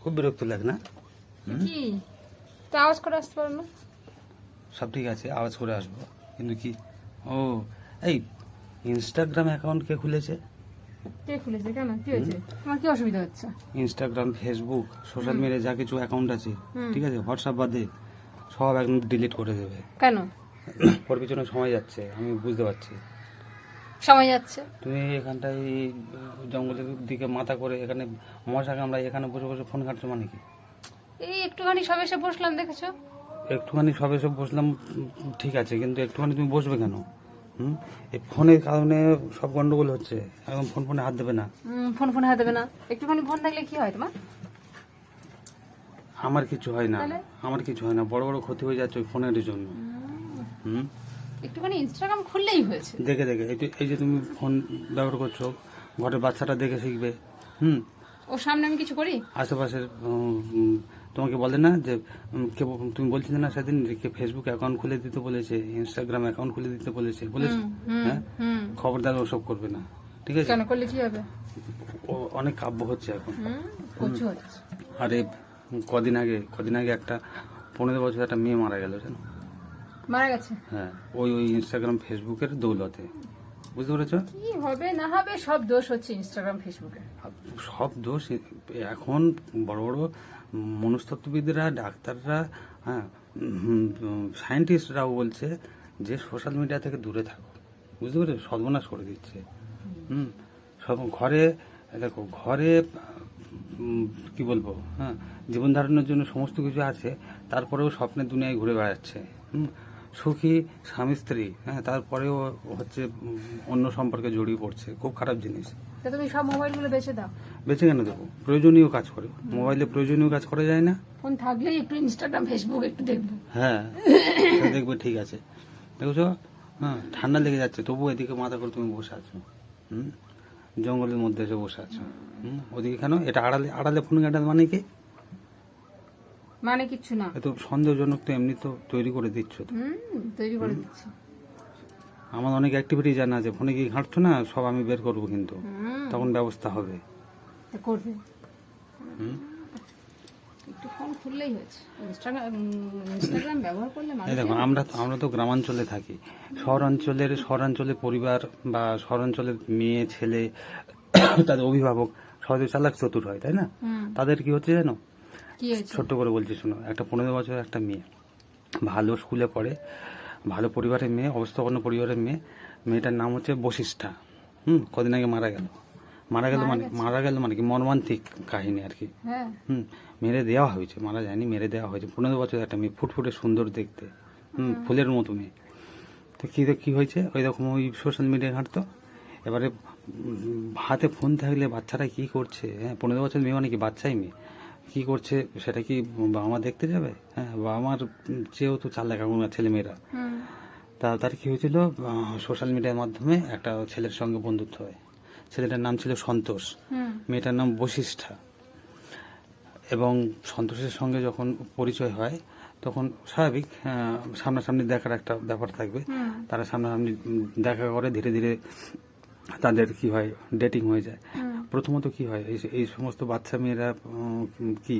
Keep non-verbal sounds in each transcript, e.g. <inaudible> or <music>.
খুব বিরক্ত লাগে না? কি? তো আওয়াজ করে আসতে পারো না। সব ঠিক আছে আওয়াজ করে আসব। কিন্তু কি? ও এই ইনস্টাগ্রাম অ্যাকাউন্ট কে খুলেছে? কে খুলেছে? কেন? কি হয়েছে? তোমার কি অসুবিধা হচ্ছে? ইনস্টাগ্রাম ফেসবুক সোশ্যাল মিডিয়া যা কিছু অ্যাকাউন্ট আছে ঠিক আছে? হোয়াটসঅ্যাপ বাদে সব একদম ডিলিট করে দেবে। কেন? ওর পিছনে সময় যাচ্ছে আমি বুঝতে পারছি। সময় যাচ্ছে। তুমি এখানটায় জঙ্গলের দিকে মাথা করে এখানে মশা কামড়া এখানে বসে বসে ফোন কাটছো মানে কি? এই একটুখানি সব এসে বসলাম দেখেছ? একটুখানি সবে সব বসলাম ঠিক আছে কিন্তু একটুখানি তুমি বসবে কেন? হুম? এই ফোনের কারণে সব গন্ডগোল হচ্ছে একদম ফোন ফোনে হাত দেবে না। ফোন ফোন হাতে দেবে না। একটুখানি ফোন থাকলে কি হয় তোমার? আমার কিছু হয় না আমার কিছু হয় না বড় বড় ক্ষতি হয়ে যাচ্ছে ওই ফোনের জন্য। হুম? একটুখানি ইনস্টাগ্রাম খুললেই হয়েছে। দেখে দেখে। এই যে- তুমি ফোন ব্যবহার করছ ঘরের বাচ্চাটা দেখে শিখবে। হুম? ওর সামনে আমি কিছু করি? আশেপাশের তোমাকে বলে না যে কে তুমি বলছিলে না সেদিন যে কে ফেসবুক অ্যাকাউন্ট খুলে দিতে বলেছে ইনস্টাগ্রাম অ্যাকাউন্ট খুলে দিতে বলেছে বলেছে? হ্যাঁ? খবরদার ওসব করবে না। ঠিক আছে? কেন করলে কি হবে? ও অনেক কাব্য হচ্ছে এখন। আরে কদিন আগে কদিন আগে একটা পনেরো বছর একটা মেয়ে মারা গেল জানো? মারা গেছে? হ্যাঁ ওই ওই ইনস্টাগ্রাম ফেসবুকের দৌলতে। বুঝতে পেরেছ? কি হবে না হবে সব দোষ হচ্ছে ইনস্টাগ্রাম ফেসবুকে সব দোষ এখন বড় বড় মনস্তত্ত্ববিদরা ডাক্তাররা হ্যাঁ সায়েন্টিস্টরাও বলছে যে সোশ্যাল মিডিয়া থেকে দূরে থাকো। বুঝতে পেরেছ? সর্বনাশ করে দিচ্ছে। হুম সব ঘরে দেখো ঘরে কি বলব হ্যাঁ জীবন ধারণের জন্য সমস্ত কিছু আছে তারপরেও স্বপ্নের দুনিয়ায় ঘুরে বেড়াচ্ছে। হুম সুখী স্বামী স্ত্রী হ্যাঁ তারপরেও হচ্ছে অন্য সম্পর্কে জড়িয়ে পড়ছে খুব খারাপ জিনিস। তুমি সব মোবাইলগুলো বেঁচে দাও। বেঁচে কেন দেবো? প্রয়োজনীয় কাজ করে। মোবাইলে প্রয়োজনীয় কাজ করা যায় না? ফোন থাকলেই একটু ইনস্টাগ্রাম ফেসবুক একটু দেখব। হ্যাঁ দেখবে ঠিক আছে। দেখছ? হ্যাঁ ঠান্ডা লেগে যাচ্ছে তবু এদিকে মাথা করে তুমি বসে আছো। হুম? জঙ্গলের মধ্যে এসে বসে আছো। হুম? ওদিকে কেন? এটা আড়ালে আড়ালে ফোন কাটার মানে কি? মানে কিচ্ছু না। এত সন্দেহজনক তো এমনি তো তৈরি করে দিচ্ছ তো। হুম তৈরি করে দিচ্ছি। আমার অনেক অ্যাক্টিভিটি জানা আছে। ফোনে কি ঘাঁটছো না সব আমি বের করব কিন্তু। তখন ব্যবস্থা হবে। করবে। হুম। একটু ফোন খুললেই হয়েছে। ইনস্টাগ্রাম ইনস্টাগ্রাম ব্যবহার করলে মানুষ আমরা তো- আমরা তো গ্রামাঞ্চলে থাকি। শহরাঞ্চলের শহরাঞ্চলে পরিবার বা শহরাঞ্চলের মেয়ে ছেলে তাদের অভিভাবক সহজে চালাক চতুর হয় তাই না? তাদের কি হচ্ছে জানো? ছোট্ট করে বলছি শোনো একটা পনেরো বছর একটা মেয়ে ভালো স্কুলে পড়ে ভালো পরিবারের মেয়ে অবস্থাপন্ন পরিবারের মেয়ে মেয়েটার নাম হচ্ছে বশিষ্ঠা। হুম কদিন আগে মারা গেল। মারা গেল মানে মারা গেল মানে কি? মর্মান্তিক কাহিনী আর কি। হ্যাঁ। হুম মেরে দেওয়া হয়েছে মারা যায়নি মেরে দেওয়া হয়েছে। পনেরো বছর একটা মেয়ে ফুটফুটে সুন্দর দেখতে। হুম ফুলের মতো মেয়ে। তো কী কী হয়েছে? ওই রকম ওই সোশ্যাল মিডিয়া ঘাঁটতো। এবারে হাতে ফোন থাকলে বাচ্চারা কি করছে? হ্যাঁ পনেরো বছর মেয়ে মানে কি? বাচ্চাই মেয়ে। কি করছে সেটা কি বাবা মা দেখতে যাবে? হ্যাঁ বাবা মার চেয়েও তো চাল লেখা ছেলে মেয়েরা হুম। তা তার কি হয়েছিল? সোশ্যাল মিডিয়ার মাধ্যমে একটা ছেলের সঙ্গে বন্ধুত্ব হয়। ছেলেটার নাম ছিল সন্তোষ। মেয়েটার নাম বশিষ্ঠা। এবং সন্তোষের সঙ্গে যখন পরিচয় হয় তখন স্বাভাবিক সামনাসামনি দেখার একটা ব্যাপার থাকবে। তারা সামনাসামনি দেখা করে ধীরে ধীরে তাদের কি হয় ডেটিং হয়ে যায়। প্রথমত কি হয় এই এই সমস্ত বাচ্চা মেয়েরা কি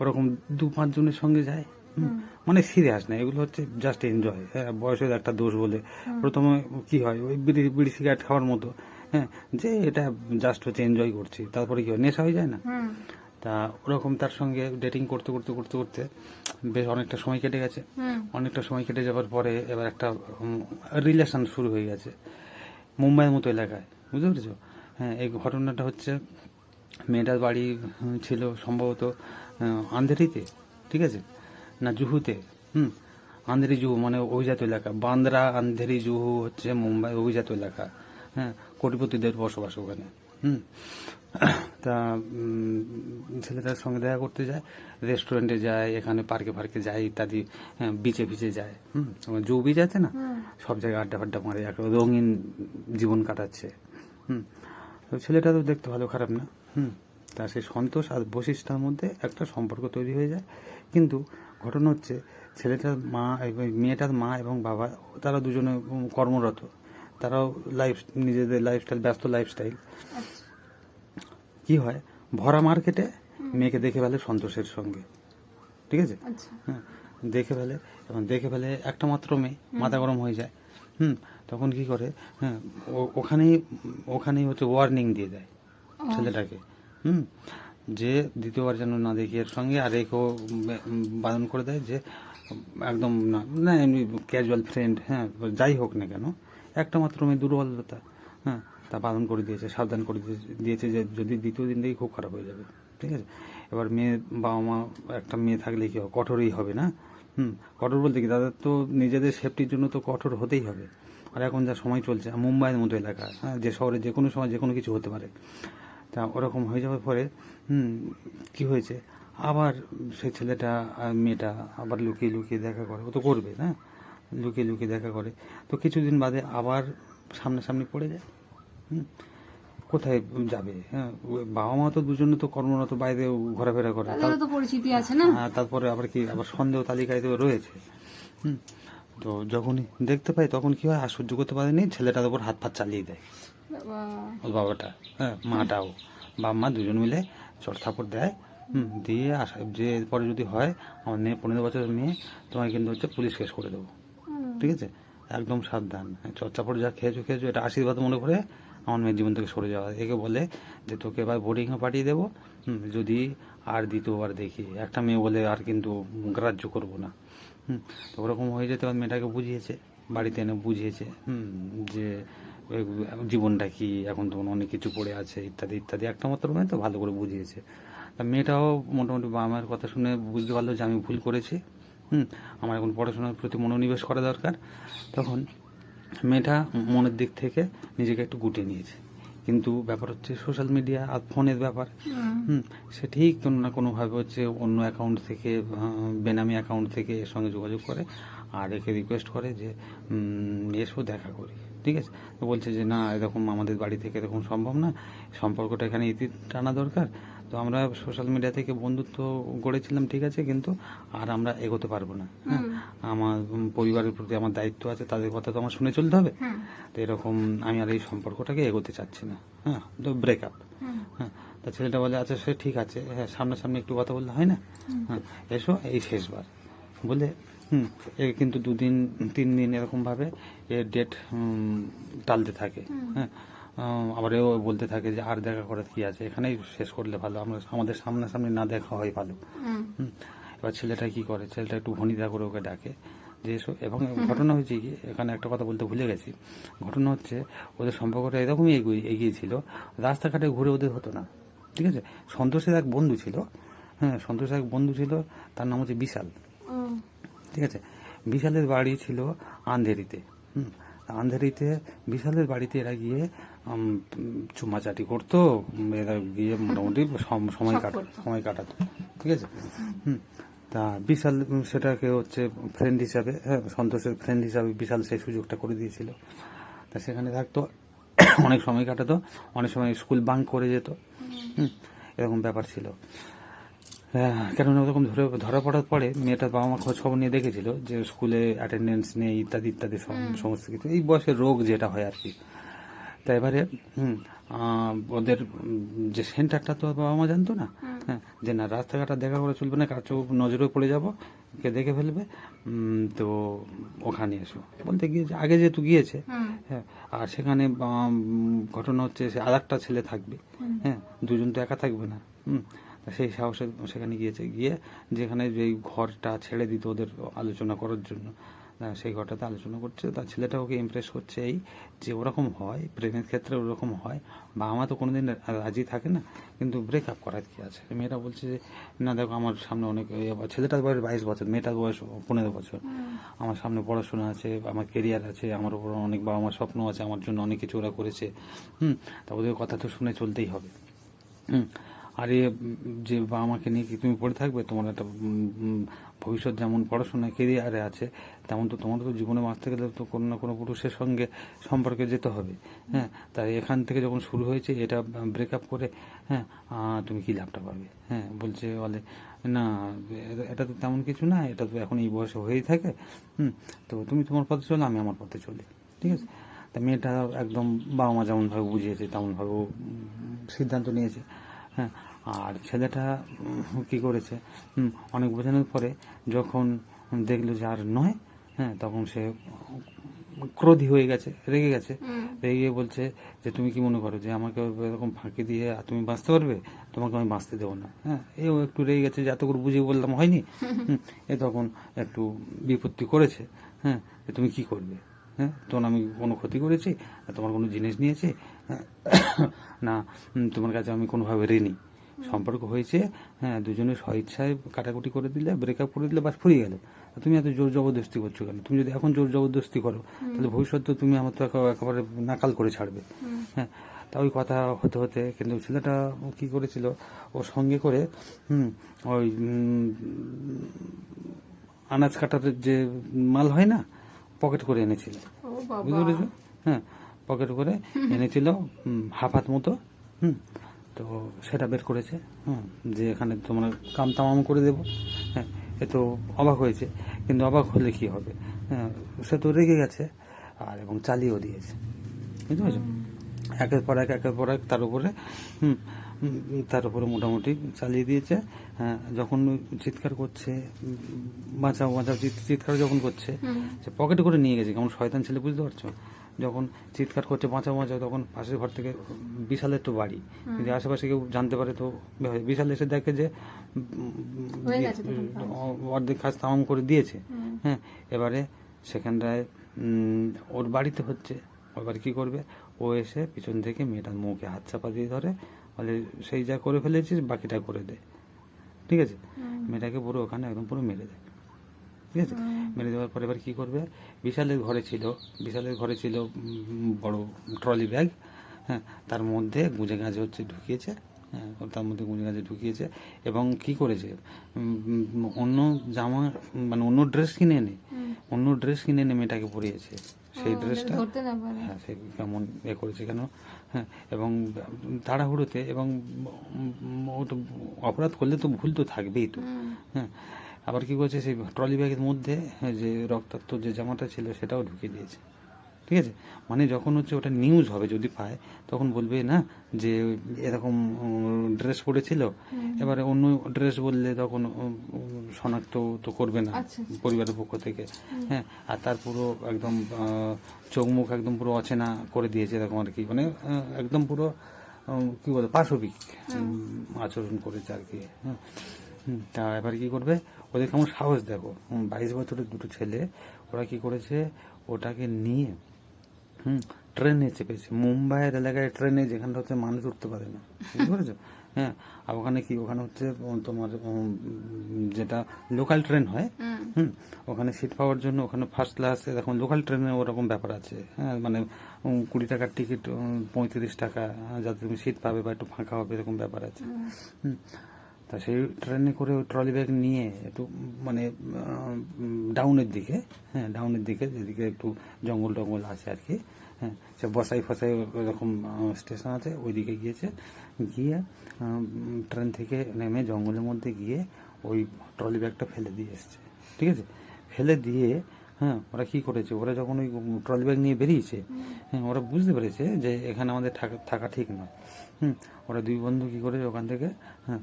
ওরকম দু পাঁচজনের সঙ্গে যায়? মানে সিরিয়াস না এগুলো হচ্ছে জাস্ট এনজয় হ্যাঁ বয়সের একটা দোষ বলে। প্রথমে কি হয় ওই বিড়ি বিড়ি সিগারেট খাওয়ার মতো হ্যাঁ যে এটা জাস্ট হচ্ছে এনজয় করছি তারপরে কি হয় নেশা হয়ে যায় না? তা ওরকম তার সঙ্গে ডেটিং করতে করতে করতে করতে বেশ অনেকটা সময় কেটে গেছে। অনেকটা সময় কেটে যাওয়ার পরে এবার একটা রিলেশন শুরু হয়ে গেছে মুম্বাইয়ের মতো এলাকায় বুঝতে পেরেছ? হ্যাঁ এই ঘটনাটা হচ্ছে মেয়েটার বাড়ি ছিল সম্ভবত আন্ধেরিতে ঠিক আছে? না জুহুতে হুম আন্ধেরি জুহু মানে অভিজাত এলাকা। বান্দ্রা আন্ধেরি জুহু হচ্ছে মুম্বাই অভিজাত এলাকা হ্যাঁ কোটিপতিদের বসবাস ওখানে হুম। তা ছেলেটার সঙ্গে দেখা করতে যায় রেস্টুরেন্টে যায় এখানে পার্কে ফার্কে যায় ইত্যাদি হ্যাঁ, বিচে ফিচে যায় হুম। জু বিচ আছে না? সব জায়গায় আড্ডা ফাড্ডা মারে এক রঙিন জীবন কাটাচ্ছে হুম। তো ছেলেটা তো দেখতে ভালো খারাপ না। হুম। তা সেই সন্তোষ আর বশিষ্ঠার মধ্যে একটা সম্পর্ক তৈরি হয়ে যায়। কিন্তু ঘটনা হচ্ছে ছেলেটার মা এবং মেয়েটার মা এবং বাবা তারা দুজনে কর্মরত। তারাও লাইফ নিজেদের লাইফস্টাইল ব্যস্ত লাইফস্টাইল আচ্ছা। কি হয় ভরা মার্কেটে মেয়েকে দেখে ফেলে সন্তোষের সঙ্গে। ঠিক আছে? আচ্ছা। হ্যাঁ দেখে ফেলে এবং দেখে ফেলে একটা মাত্র মেয়ে মাথা গরম হয়ে যায়। হুম তখন কি করে? হ্যাঁ ও- ওখানেই ওখানেই হচ্ছে ওয়ার্নিং দিয়ে দেয় ছেলেটাকে। হুম? যে দ্বিতীয়বার যেন না দেখি এর সঙ্গে আর একেও বারণ করে দেয় যে একদম না না এমনি ক্যাজুয়াল ফ্রেন্ড হ্যাঁ যাই হোক না কেন একটা মাত্র মেয়ে দুর্বলতা হ্যাঁ তা বারণ করে দিয়েছে সাবধান করে দিয়ে- দিয়েছে যে যদি দ্বিতীয় দিন দেখি খুব খারাপ হয়ে যাবে ঠিক আছে? এবার মেয়ে বাবা মা একটা মেয়ে থাকলে কি কঠোরই হবে না? হুম কঠোর বলতে কি তাদের তো নিজেদের সেফটির জন্য তো কঠোর হতেই হবে। আর এখন যা সময় চলছে মুম্বাইয়ের মতো এলাকা হ্যাঁ যে শহরে যে কোনো সময় যে কোনো কিছু হতে পারে। তা ওরকম হয়ে যাওয়ার পরে হুম কি হয়েছে? আবার সেই ছেলেটা মেয়েটা আবার লুকিয়ে লুকিয়ে দেখা করে। ও তো করবে না লুকিয়ে লুকিয়ে দেখা করে। তো কিছুদিন বাদে আবার সামনাসামনি পড়ে যায় হুম কোথায় যাবে হ্যাঁ বাবা মা তো দুজনে তো কর্মরত বাইরে ঘোরাফেরা করে। তাদেরও তো পরিচিতি আছে না? হ্যাঁ তারপরে আবার কি আবার সন্দেহ তালিকায় তো রয়েছে হুম তো যখনই দেখতে পাই তখন কি হয় আর সহ্য করতে পারেনি ছেলেটার উপর হাত ফাত চালিয়ে দেয়। ওর বাবাটা হ্যাঁ মাটাও বাবা মা দুজন মিলে চট থাপড় দেয় হুম দিয়ে আসা যে এরপরে যদি হয় আমার মেয়ে পনেরো বছরের মেয়ে তোমায় কিন্তু হচ্ছে পুলিশ কেস করে দেবো। ঠিক আছে? একদম সাবধান। চর্চাপড় যা খেয়েছো খেয়েছো এটা আশীর্বাদ মনে করে আমার মেয়ের জীবন থেকে সরে যাওয়া। একে বলে যে তোকে এবার বোর্ডিংয়ে পাঠিয়ে দেবো হুম, যদি আর দ্বিতীয়বার দেখি। একটা মেয়ে বলে আর কিন্তু গ্রাহ্য করব না। হুম, তো ওরকম হয়ে যেতে এবার মেয়েটাকে বুঝিয়েছে, বাড়িতে এনে বুঝিয়েছে, হুম, যে জীবনটা কি, এখন তো অনেক কিছু পড়ে আছে, ইত্যাদি ইত্যাদি। একটা মাত্র মেয়ে তো ভালো করে বুঝিয়েছে। তা মেয়েটাও মোটামুটি মায়ের কথা শুনে বুঝতে পারল যে আমি ভুল করেছি, হুম, আমার এখন পড়াশোনার প্রতি মনোনিবেশ করা দরকার। তখন মেয়েটা মনের দিক থেকে নিজেকে একটু গুটিয়ে নিয়েছে। কিন্তু ব্যাপার হচ্ছে সোশ্যাল মিডিয়া আর ফোনের ব্যাপার। হুম, সে ঠিক কোনো না কোনোভাবে হচ্ছে অন্য অ্যাকাউন্ট থেকে বেনামি অ্যাকাউন্ট থেকে এর সঙ্গে যোগাযোগ করে আর একে রিকোয়েস্ট করে যে এসো দেখা করি। ঠিক আছে? তো বলছে যে না এরকম আমাদের বাড়ি থেকে এরকম সম্ভব না। সম্পর্কটা এখানে ইতি টানা দরকার। তো আমরা সোশ্যাল মিডিয়া থেকে বন্ধুত্ব গড়েছিলাম ঠিক আছে কিন্তু আর আমরা এগোতে পারব না হ্যাঁ? আমার পরিবারের প্রতি আমার দায়িত্ব আছে তাদের কথা তো আমার শুনে চলতে হবে। তো এরকম আমি আর এই সম্পর্কটাকে এগোতে চাচ্ছি না হ্যাঁ? তো ব্রেকআপ হ্যাঁ? তা ছেলেটা বলে আচ্ছা সে ঠিক আছে হ্যাঁ সামনাসামনি একটু কথা বললে হয় না? হ্যাঁ এসো এই শেষবার। বলে হুম। এ কিন্তু দুদিন তিন দিন এরকমভাবে এ ডেট টালতে থাকে হ্যাঁ? আবার এও বলতে থাকে যে আর দেখা করার কি আছে? এখানেই শেষ করলে ভালো। আমরা আমাদের সামনাসামনি না দেখা হয় ভালো। এবার ছেলেটা কি করে? ছেলেটা একটু ভনিদা করে ওকে ডাকে যে এসো। এবং ঘটনা হয়েছে কি? এখানে একটা কথা বলতে ভুলে গেছি। ঘটনা হচ্ছে ওদের সম্পর্কটা এরকমই এগিয়ে এগিয়েছিল রাস্তাঘাটে ঘুরে ওদের হতো না। ঠিক আছে? সন্তোষের এক বন্ধু ছিল। হ্যাঁ সন্তোষের এক বন্ধু ছিল। তার নাম হচ্ছে বিশাল। ঠিক আছে? বিশালের বাড়ি ছিল আন্ধেরিতে। হুম। আন্ধেরিতে বিশালের বাড়িতে এরা গিয়ে চুমাচাটি করতো এরা গিয়ে মোটামুটি সম- সময় কাট। সময় কাটাতো ঠিক আছে? হুম। তা বিশাল সেটাকে হচ্ছে ফ্রেন্ড হিসাবে হ্যাঁ সন্তোষের ফ্রেন্ড হিসাবে বিশাল সেই সুযোগটা করে দিয়েছিল। তা সেখানে থাকতো অনেক সময় কাটাতো অনেক সময় স্কুল বাঙ্ক করে যেত হুম এরকম ব্যাপার ছিল। কেননা ওরকম ধরে ধরা পড়ার পরে মেয়েটার বাবা মা খোঁজ খবর নিয়ে দেখেছিল যে স্কুলে অ্যাটেন্ডেন্স নেই ইত্যাদি ইত্যাদি সম- সমস্ত কিছু এই বয়সের রোগ যেটা হয় আর কি। তা এবারে হুম, ওদের যে সেন্টারটা তো বাবা মা জানতো না হ্যাঁ যে না রাস্তাঘাটে দেখা করে চলবে না কার চোখ নজরে পড়ে যাব কে দেখে ফেলবে তো ওখানে এসো। বলতে গিয়েছে আগে যেহেতু গিয়েছে হ্যাঁ আর সেখানে ঘটনা হচ্ছে সে আর একটা ছেলে থাকবে হ্যাঁ দুজন তো একা থাকবে না হুম সেই সাহসে সেখানে গিয়েছে গিয়ে যেখানে যেই ঘরটা ছেড়ে দিত ওদের আলোচনা করার জন্য সেই ঘরটাতে আলোচনা করছে। তার ছেলেটা ওকে ইমপ্রেস করছে এই যে ওরকম হয় প্রেমের ক্ষেত্রে ওরকম হয়। বা আমার তো কোনোদিন রাজি থাকে না কিন্তু ব্রেক আপ করার কি আছে? মেয়েটা বলছে যে না দেখো আমার সামনে অনেক ছেলেটার বয়স বাইশ বছর মেয়েটার বয়স পনেরো বছর। আমার সামনে পড়াশোনা আছে আমার কেরিয়ার আছে আমার উপর অনেক বাবা আমার স্বপ্ন আছে আমার জন্য অনেক কিছু ওরা করেছে। হুম তা ওদের কথা তো শুনে চলতেই হবে। হুম আর এ যে বাবা মাকে নিয়ে কি তুমি পড়ে থাকবে? তোমার একটা ভবিষ্যৎ যেমন পড়াশোনা কেরিয়ারে আছে, তেমন তো তোমাদের তো জীবনে বাঁচতে গেলে তো কোনো না কোনো পুরুষের সঙ্গে সম্পর্কে যেতে হবে হ্যাঁ? তাই এখান থেকে যখন শুরু হয়েছে, এটা ব্রেকআপ করে হ্যাঁ তুমি কি লাভটা পাবে হ্যাঁ? বলছে বলে, না, এটা তো তেমন কিছু না, এটা তো এখন এই বয়সে হয়েই থাকে, হুম? তো তুমি তোমার পথে চলো, আমি আমার পথে চলি। ঠিক আছে? তা মেয়েটা একদম বাবা মা যেমনভাবে বুঝিয়েছে তেমনভাবে সিদ্ধান্ত নিয়েছে হ্যাঁ? আর ছেলেটা কি করেছে? অনেক বোঝানোর পরে যখন দেখল যে আর নয় হ্যাঁ তখন সে ক্রোধী হয়ে গেছে রেগে গেছে। রেগে বলছে যে তুমি কি মনে করো যে আমাকে এরকম ফাঁকি দিয়ে আর তুমি বাঁচতে পারবে? তোমাকে আমি বাঁচতে দেবো না। হ্যাঁ এও একটু রেগে গেছে যে এত করে বুঝিয়ে বললাম হয়নি? হুম, এ তখন একটু বিপত্তি করেছে হ্যাঁ যে তুমি কি করবে? হ্যাঁ তখন আমি কোনো ক্ষতি করেছি তোমার কোনো জিনিস নিয়েছি? হ্যাঁ, না তোমার কাছে আমি কোনোভাবে ঋণী। সম্পর্ক হয়েছে হ্যাঁ দুজনে স্বইচ্ছায় কাটাকুটি করে দিলে ব্রেকআপ করে দিলে বাস ফুরিয়ে গেল। তুমি এত জোর জবরদস্তি করছ কেন? তুমি যদি এখন জোর জবরদস্তি করো তাহলে ভবিষ্যতে তুমি আমার তো একে- একেবারে নাকাল করে ছাড়বে। হ্যাঁ তা ওই কথা হতে হতে কিন্তু ছেলেটা কি করেছিল? ওর সঙ্গে করে হুম ওই আনাজ কাটার যে মাল হয় না পকেট করে এনেছিল। বুঝতে পেরেছ? হ্যাঁ পকেট করে এনেছিল হাফ হাত মতো হুম তো সেটা বের করেছে হ্যাঁ যে এখানে তোমার কাম তামাম করে দেবো। হ্যাঁ এ তো অবাক হয়েছে কিন্তু অবাক হলে কি হবে? হ্যাঁ সে তো রেগে গেছে আর এবং চালিয়েও দিয়েছে। বুঝতে পারছ? একের পর এক একের পর এক তার উপরে হুম তার উপরে মোটামুটি চালিয়ে দিয়েছে। হ্যাঁ যখন চিৎকার করছে বাঁচাও বাঁচাও চিৎকার যখন করছে সে পকেটে করে নিয়ে গেছে। কেমন শয়তান ছেলে বুঝতে পারছ? যখন চিৎকার করছে বাঁচা বাঁচাও তখন পাশের ঘর থেকে বিশালের তো বাড়ি। যদি আশেপাশে কেউ জানতে পারে তো। বিশাল এসে দেখে যে অর্ধেক কাজ তামাম করে দিয়েছে। হ্যাঁ এবারে সেখানটায় ওর বাড়িতে হচ্ছে। এবার কি করবে? ও এসে পিছন থেকে মেয়েটার মুখে হাত চাপা দিয়ে ধরে বলে সেই যা করে ফেলেছিস বাকিটা করে দে। ঠিক আছে? মেয়েটাকে পুরো ওখানে একদম পুরো মেরে দেয়। ঠিক আছে? মেরে দেওয়ার পরে এবার কী করবে? বিশালের ঘরে ছিল বিশালের ঘরে ছিল বড় ট্রলি ব্যাগ হ্যাঁ তার মধ্যে গুঁজে গাঁজে হচ্ছে ঢুকিয়েছে হ্যাঁ তার মধ্যে গুঁজে গাঁজে ঢুকিয়েছে এবং কি করেছে? অন্য জামা মানে অন্য ড্রেস কিনে এনে অন্য ড্রেস কিনে এনে মেয়েটাকে পরিয়েছে। সেই ড্রেসটা হ্যাঁ সে কেমন এ করেছে কেন? হ্যাঁ এবং তাড়াহুড়োতে এবং ও তো অপরাধ করলে তো ভুল তো থাকবেই তো। হ্যাঁ আবার কি করেছে সেই ট্রলি ব্যাগের মধ্যে যে রক্তাক্ত যে জামাটা ছিল সেটাও ঢুকিয়ে দিয়েছে। ঠিক আছে? মানে যখন হচ্ছে ওটা নিউজ হবে যদি পায় তখন বলবে না যে এরকম ড্রেস পরেছিল এবারে অন্য ড্রেস বললে তখন শনাক্ত তো করবে না আচ্ছা, আচ্ছা। পরিবারের পক্ষ থেকে। হ্যাঁ আর তার পুরো একদম চোখ মুখ একদম পুরো অচেনা করে দিয়েছে এরকম আর কি। মানে একদম পুরো কি বলে পাশবিক আচরণ করেছে আর কি। হ্যাঁ তা এবার কি করবে? ওদের কেমন সাহস দেখো। বাইশ বছরের দুটো ছেলে ওরা কি করেছে? ওটাকে নিয়ে হুম ট্রেনে চেপেছে। মুম্বাইয়ের এলাকায় ট্রেনে যেখানটা হচ্ছে মানুষ উঠতে পারে না। বুঝতে পেরেছ? হ্যাঁ আর ওখানে কি ওখানে হচ্ছে তোমার যেটা লোকাল ট্রেন হয় হুম। ওখানে সিট পাওয়ার জন্য ওখানে ফার্স্ট ক্লাস এরকম লোকাল ট্রেনে ওরকম ব্যাপার আছে। হ্যাঁ মানে কুড়ি টাকার টিকিট পঁয়ত্রিশ টাকা যাতে তুমি সিট পাবে বা একটু ফাঁকা হবে এরকম ব্যাপার আছে। হুম তা সেই ট্রেনে করে ওই ট্রলি ব্যাগ নিয়ে একটু মানে ডাউনের দিকে হ্যাঁ ডাউনের দিকে, যেদিকে একটু জঙ্গল টঙ্গল আছে আর কি হ্যাঁ সে বসাই ফসাই ওরকম স্টেশন আছে, ওইদিকে গিয়েছে, গিয়ে ট্রেন থেকে নেমে জঙ্গলের মধ্যে গিয়ে ওই ট্রলি ব্যাগটা ফেলে দিয়ে এসছে, ঠিক আছে? ফেলে দিয়ে হ্যাঁ ওরা কি করেছে? ওরা যখন ওই ট্রলি ব্যাগ নিয়ে বেরিয়েছে হ্যাঁ ওরা বুঝতে পেরেছে যে এখানে আমাদের থাকা থাকা ঠিক নয়, হুম, ওরা দুই বন্ধু কি করেছে ওখান থেকে হ্যাঁ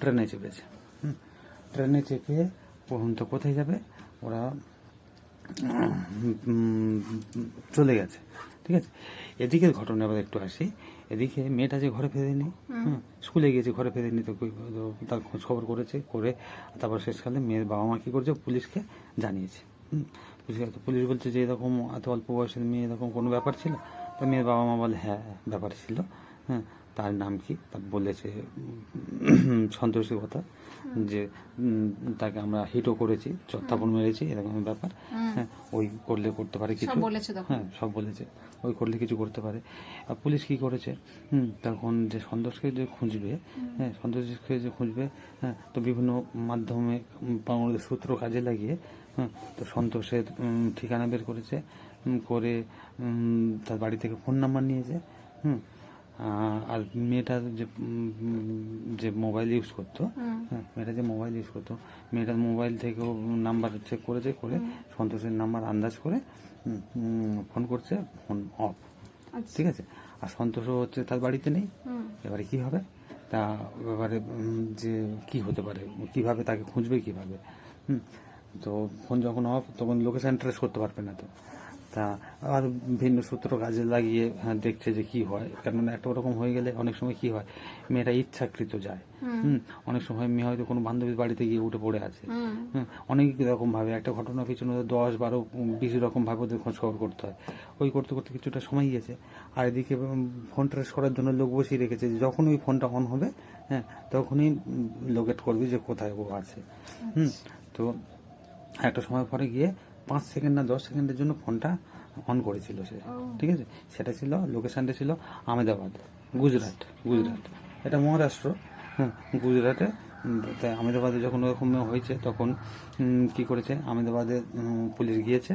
ট্রেনে চেপেছে। হুম ট্রেনে চেপে প্রথম তো কোথায় যাবে? ওরা চলে গেছে। ঠিক আছে? এদিকের ঘটনা আবার একটু আসি। এদিকে মেয়েটা যে ঘরে ফেরেনি হুম, স্কুলে গিয়েছে ঘরে ফেরেনি তো তো তার খোঁজ খবর করেছে করে তারপর শেষকালে মেয়ের বাবা মা কি করেছে পুলিশকে জানিয়েছে। হুম, পুলিশকে তো পুলিশ বলছে যে এরকম এত অল্প বয়সের মেয়ে এরকম কোনো ব্যাপার ছিল? তো মেয়ের বাবা মা বলে হ্যাঁ ব্যাপার ছিল। হ্যাঁ তার নাম কি? তার বলেছে সন্তোষের কথা যে তাকে আমরা হিটও করেছি চত্থাপন মেরেছি এরকম ব্যাপার। হ্যাঁ ওই করলে করতে পারে কিছু। বলেছে হ্যাঁ সব বলেছে। ওই করলে কিছু করতে পারে। আর পুলিশ কি করেছে? হুম তখন যে সন্তোষকে যে খুঁজবে হ্যাঁ সন্তোষকে যে খুঁজবে হ্যাঁ তো বিভিন্ন মাধ্যমে বাংলাদেশ সূত্র কাজে লাগিয়ে হ্যাঁ তো সন্তোষের ঠিকানা বের করেছে করে তার বাড়ি থেকে ফোন নাম্বার নিয়েছে হুম আর মেয়েটার যে যে মোবাইল ইউজ করতো হ্যাঁ মেয়েটা যে মোবাইল ইউজ করতো মেয়েটার মোবাইল থেকেও নাম্বার চেক করেছে করে সন্তোষের নাম্বার আন্দাজ করে ফোন করছে ফোন অফ আচ্ছা। ঠিক আছে? আর সন্তোষও হচ্ছে তার বাড়িতে নেই। এবারে কি হবে? তা ব্যাপারে যে কি হতে পারে? কীভাবে তাকে খুঁজবে কীভাবে? হুম তো ফোন যখন অফ তখন লোকেশন ট্রেস করতে পারবে না তো। তা আর ভিন্ন সূত্র কাজে লাগিয়ে হ্যাঁ, দেখছে যে কি হয়। কেননা একটা ওরকম হয়ে গেলে অনেক সময় কি হয় মেয়েটা ইচ্ছাকৃত যায়। হুম। অনেক সময় মেয়ে হয়তো কোনো বান্ধবীর বাড়িতে গিয়ে উঠে পড়ে আছে। হুম। অনেক রকম ভাবে একটা ঘটনা পিছনে দশ বারো বিশ রকম ভাবে ওদের খোঁজ খবর করতে হয়। ওই করতে করতে কিছুটা সময় গেছে আর এদিকে ফোন ট্রেস করার জন্য লোক বসিয়ে রেখেছে যখন ওই ফোনটা অন হবে হ্যাঁ তখনই লোকেট করবি যে কোথায় ও আছে। হুম তো একটা সময় পরে গিয়ে পাঁচ সেকেন্ড না দশ সেকেন্ডের জন্য ফোনটা অন করেছিল সে। ঠিক আছে? সেটা ছিল লোকেশনটা ছিল আহমেদাবাদ গুজরাট গুজরাট। এটা মহারাষ্ট্র হ্যাঁ গুজরাটে। তাই আহমেদাবাদে যখন ওরকম হয়েছে তখন কি করেছে? আহমেদাবাদে পুলিশ গিয়েছে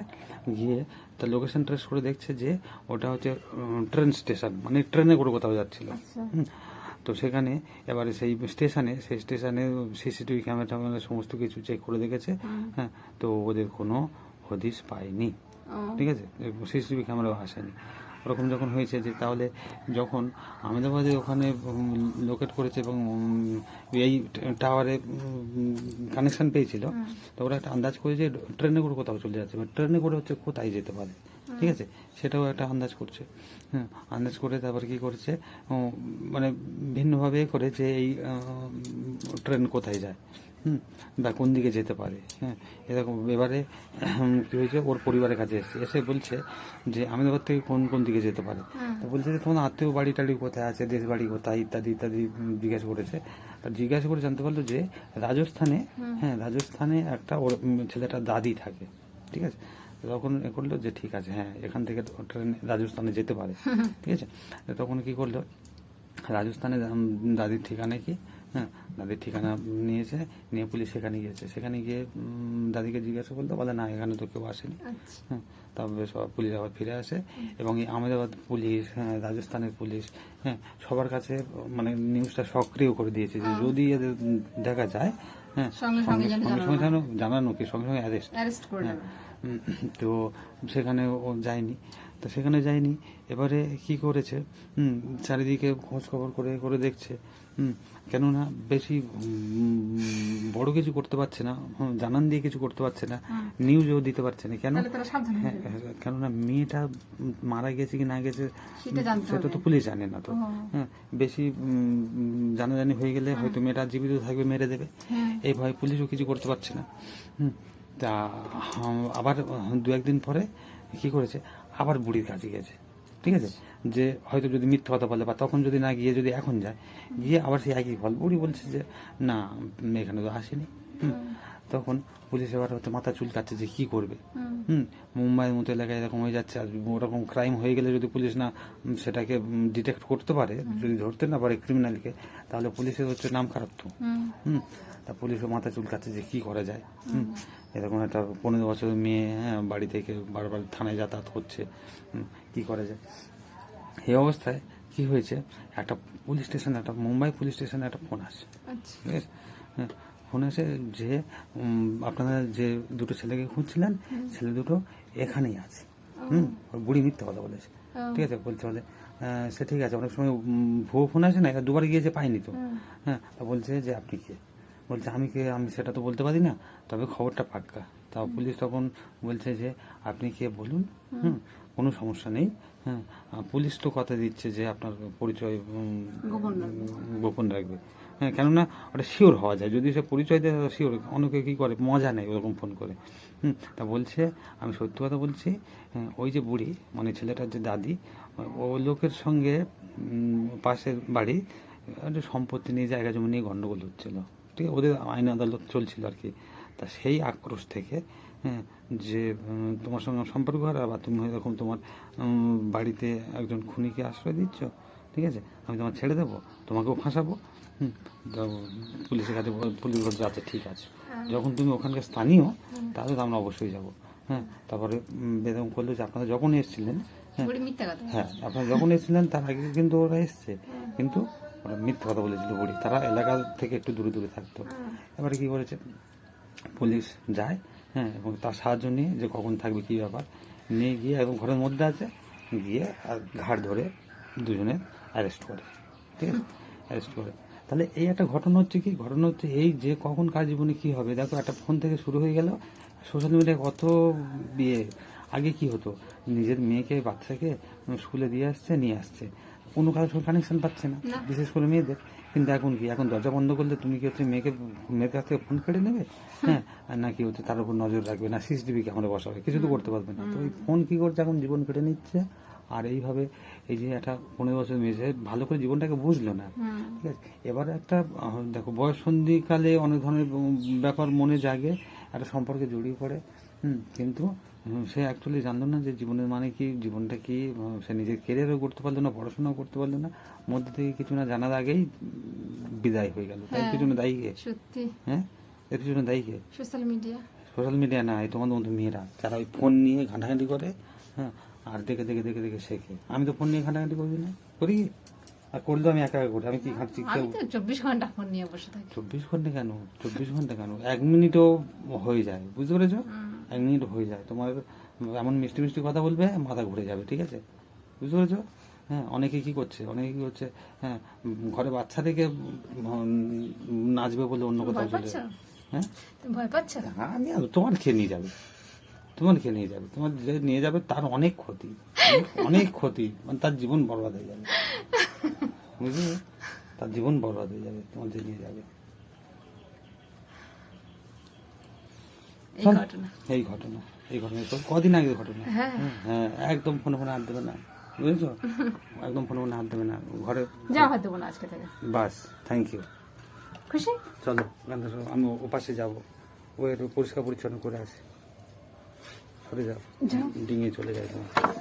গিয়ে তার লোকেশন ট্রেস করে দেখছে যে ওটা হচ্ছে ট্রেন স্টেশন মানে ট্রেনে করে কোথাও যাচ্ছিল। আচ্ছা। তো সেখানে এবারে সেই স্টেশনে সেই স্টেশনে সিসিটিভি ক্যামেরা ট্যামেরা সমস্ত কিছু চেক করে দেখেছে। হ্যাঁ তো ওদের কোনো হদিস পায়নি ঠিক আছে? সিসিটিভি ক্যামেরাও আসেনি। ওরকম যখন হয়েছে যে তাহলে যখন আহমেদাবাদে ওখানে লোকেট করেছে এবং এই টাওয়ারে কানেকশন পেয়েছিল তো ওরা একটা আন্দাজ করেছে ট্রেনে করে কোথাও চলে যাচ্ছে। ট্রেনে করে হচ্ছে কোথায় যেতে পারে? ঠিক আছে? সেটাও একটা আন্দাজ করছে। হ্যাঁ আন্দাজ করে তারপর কি করছে? মানে ভিন্নভাবে করে যে এই ট্রেন কোথায় যায় হুম? বা কোন দিকে যেতে পারে হ্যাঁ? এরকম এবারে কি হয়েছে? ওর পরিবারের কাছে এসছে। এসে বলছে যে আহমেদাবাদ থেকে কোন কোন দিকে যেতে পারে? তো বলছে যে তোমার আত্মীয় বাড়ি টাড়ি কোথায় আছে? দেশ বাড়ি কোথায়? ইত্যাদি ইত্যাদি জিজ্ঞাসা করেছে। তা জিজ্ঞাসা করে জানতে পারল যে রাজস্থানে হ্যাঁ রাজস্থানে একটা ওর উম, ছেলেটার দাদি থাকে ঠিক আছে? তখন এ করল যে ঠিক আছে হ্যাঁ এখান থেকে ট্রেন রাজস্থানে যেতে পারে। ঠিক আছে? তখন কি করল? রাজস্থানে দাদির ঠিকানা কি? হ্যাঁ দাদির ঠিকানা নিয়েছে নিয়ে পুলিশ সেখানে গিয়েছে। সেখানে গিয়ে দাদিকে জিজ্ঞাসা করল বলে না এখানে তো কেউ আসেনি। আচ্ছা। হ্যাঁ তবে সব পুলিশ আবার ফিরে আসে এবং এই আহমেদাবাদ পুলিশ হ্যাঁ রাজস্থানের পুলিশ হ্যাঁ সবার কাছে মানে নিউজটা সক্রিয় করে দিয়েছে যে যদি এদের দেখা যায় হ্যাঁ সঙ্গে সঙ্গে জানানো কি? সঙ্গে সঙ্গে অ্যারেস্ট হ্যাঁ। তো সেখানে ও যায়নি। তো সেখানে যায়নি। এবারে কি করেছে? হুম চারিদিকে খোঁজ খবর করে করে দেখছে। হুম কেননা বেশি বড় কিছু করতে পারছে না। জানান দিয়ে কিছু করতে পারছে না। নিউজও দিতে পারছে না। কেন? হয়ে হ্যাঁ, হ্যাঁ, কেননা মেয়েটা মারা গেছে কি না গেছে সেটা। তো পুলিশ জানে না তো। হ্যাঁ বেশি জানাজানি হয়ে গেলে হয়তো মেয়েটা জীবিত থাকবে মেরে দেবে। হ্যাঁ। এই ভয় পুলিশও কিছু করতে পারছে না। হুম তা আবার দু একদিন পরে কি করেছে? আবার বুড়ির কাছে গেছে। ঠিক আছে? যে হয়তো যদি মিথ্যা কথা বলে বা তখন যদি না গিয়ে যদি এখন যায় গিয়ে আবার সে একই ফল। বুড়ি বলছে যে না এখানে তো আসেনি। হুম। তখন পুলিশ এবার হয়তো মাথা চুলকাচ্ছে যে কি করবে। হুম। মুম্বাইয়ের মতো এলাকায় এরকম হয়ে যাচ্ছে। আর ওরকম ক্রাইম হয়ে গেলে যদি পুলিশ না সেটাকে ডিটেক্ট করতে পারে যদি ধরতে না পারে ক্রিমিনালকে তাহলে পুলিশের হচ্ছে নাম খারাপ তো হুম। হুম তা পুলিশও মাথা চুলকাচ্ছে যে কি করা যায়। হুম। এরকম একটা পনেরো বছরের মেয়ে হ্যাঁ বাড়ি থেকে বারবার থানায় যাতায়াত করছে কি করা যায়? এই অবস্থায় কি হয়েছে? একটা পুলিশ স্টেশনে একটা মুম্বাই পুলিশ স্টেশনে একটা ফোন আসে। আচ্ছা। ঠিক আছে? হ্যাঁ, ফোন এসে যে আপনারা যে দুটো ছেলেকে খুঁজছিলেন ছেলে দুটো এখানেই আছে হুম বুড়ি মিথ্যে কথা বলেছে। ঠিক আছে? বলছে বলে সে ঠিক আছে। অনেক সময় ভুয়ো ফোন আসে না এটা দুবার গিয়েছে পাইনি তো। হ্যাঁ বলছে যে আপনি কে? বলছে আমি কে? আমি সেটা তো বলতে পারি না। তবে খবরটা পাক্কা। তা পুলিশ তখন বলছে যে আপনি কে বলুন? হুম। কোনো সমস্যা নেই। হ্যাঁ পুলিশ তো কথা দিচ্ছে যে আপনার পরিচয় গোপন রাখবে। হ্যাঁ কেননা ওটা শিওর হওয়া যায়। যদি সে পরিচয় দেয় শিওর অনেকে কী করে? মজা নেয় ওরকম ফোন করে। হুম তা বলছে আমি সত্যি কথা বলছি হ্যাঁ, ওই যে বুড়ি মানে ছেলেটার যে দাদি ও লোকের সঙ্গে পাশের বাড়ি সম্পত্তি নিয়ে জায়গা জমি নিয়ে গণ্ডগোল হচ্ছিল। আছে ওদের আইন আদালত চলছিল আর কি। তা সেই আক্রোশ থেকে হ্যাঁ যে তোমার সঙ্গে আমার সম্পর্ক হারা বা তুমি এরকম তোমার বাড়িতে একজন খুনিকে আশ্রয় দিচ্ছ ঠিক আছে? আমি তোমার ছেড়ে দেবো তোমাকেও ফাঁসাবো হুম পুলিশের কাছে পুলিশ বলছে আচ্ছা ঠিক আছে। যখন তুমি ওখানকার স্থানীয় তাহলে তো আমরা অবশ্যই যাব হ্যাঁ? তারপরে বেদম করল যে আপনারা যখন এসেছিলেন হ্যাঁ হ্যাঁ আপনারা যখন এসেছিলেন তার আগে কিন্তু ওরা এসছে। কিন্তু ওরা মিথ্যা কথা বলেছিল বুড়ি। তারা এলাকা থেকে একটু দূরে দূরে থাকতো। এবারে কি করেছে পুলিশ যায় হ্যাঁ এবং তার সাহায্য নিয়ে যে কখন থাকবে কী ব্যাপার নিয়ে গিয়ে একদম ঘরের মধ্যে আছে গিয়ে আর ঘাড় ধরে দুজনে অ্যারেস্ট করে। ঠিক আছে? অ্যারেস্ট করে। তাহলে এই একটা ঘটনা হচ্ছে কি? ঘটনা হচ্ছে এই যে কখন কার জীবনে কী হবে। দেখো একটা ফোন থেকে শুরু হয়ে গেল সোশ্যাল মিডিয়ায় কত বিয়ে আগে কি হতো? নিজের মেয়েকে বাচ্চাকে স্কুলে দিয়ে আসছে নিয়ে আসছে। কোনো কারোর সঙ্গে কানেকশন পাচ্ছে না। বিশেষ করে মেয়েদের। কিন্তু এখন কি এখন দরজা বন্ধ করলে তুমি কি হচ্ছে মেয়েকে মেয়ের কাছ থেকে ফোন কেড়ে নেবে? হ্যাঁ আর নাকি হচ্ছে তার উপর নজর রাখবে না সিসিটিভি ক্যামেরা বসাবে কিছু তো করতে পারবে না। তো এই ফোন কি করছে এখন? জীবন কেটে নিচ্ছে। আর এইভাবে এই যে একটা পনেরো বছর মেয়ে ভালো করে জীবনটাকে বুঝলো না। ঠিক আছে? এবার একটা দেখো বয়স সন্ধিকালে অনেক ধরনের ব্যাপার মনে জাগে একটা সম্পর্কে জড়িয়ে পড়ে। হুম কিন্তু সে অ্যাকচুয়ালি জানলো না যে জীবনের মানে কি জীবনটা কি সে নিজের কেরিয়ারও করতে পারল না পড়াশোনাও করতে পারল না মধ্যে থেকে কিছু না জানার আগেই বিদায় হয়ে গেল। তাই হ্যাঁ। পিছনে দায়ী কে? সত্যি। হ্যাঁ? এর পিছনে দায়ী কে? সোশ্যাল মিডিয়া সোশ্যাল মিডিয়া না এই তোমাদের মতো মেয়েরা যারা ওই ফোন নিয়ে ঘাঁটাঘাঁটি করে হ্যাঁ আর দেখে দেখে দেখে দেখে শেখে আমি তো ফোন নিয়ে ঘাঁটাঘাঁটি করি না। করি? আর করলেও আমি একা একা করি আমি কি ঘাঁটছি আমি কেউ? তো চব্বিশ ঘণ্টা ফোন নিয়ে বসে থাকি। চব্বিশ ঘণ্টা কেন? চব্বিশ ঘণ্টা কেন? এক মিনিটও হয়ে যায় বুঝতে পেরেছ? এক মিনিট হয়ে যায়। তোমার এমন মিষ্টি মিষ্টি কথা বলবে মাথা ঘুরে যাবে ঠিক আছে? বুঝতে পেরেছ? হ্যাঁ অনেকে কি করছে? অনেকে কি করছে? হ্যাঁ ঘরে বাচ্চা উম, নাচবে বলে অন্য কোথাও চলে। হ্যাঁ? ভয় পাচ্ছ? আমি আর তোমার খেয়ে নিয়ে যাবে। তোমার খেয়ে নিয়ে যাবে। তোমার যে নিয়ে যাবে তার অনেক ক্ষতি। অনেক- অনেক ক্ষতি। মানে তার জীবন বরবাদ হয়ে যাবে। বুঝলি? তার জীবন বরবাদ হয়ে যাবে তোমার যে নিয়ে যাবে। এই ঘটনা। এই ঘটনা এই ঘটনা। তো কদিন আগে ঘটনা? হ্যাঁ। হ্যাঁ একদম ফোনে ফোনে হাত দেবে না। বুঝেছ? <laughs> একদম ফোনে ফোনে হাত দেবে না। ঘরে যাও হাত দেবো না আজকে থেকে। বাস থ্যাংক ইউ খুশি? চলো গানটা আমি আমি ওপাশে যাব। ও একটু পরিষ্কার পরিচ্ছন্ন করে আসি। সরে যাও। যাও। ডিঙে চলে যায় তোমার।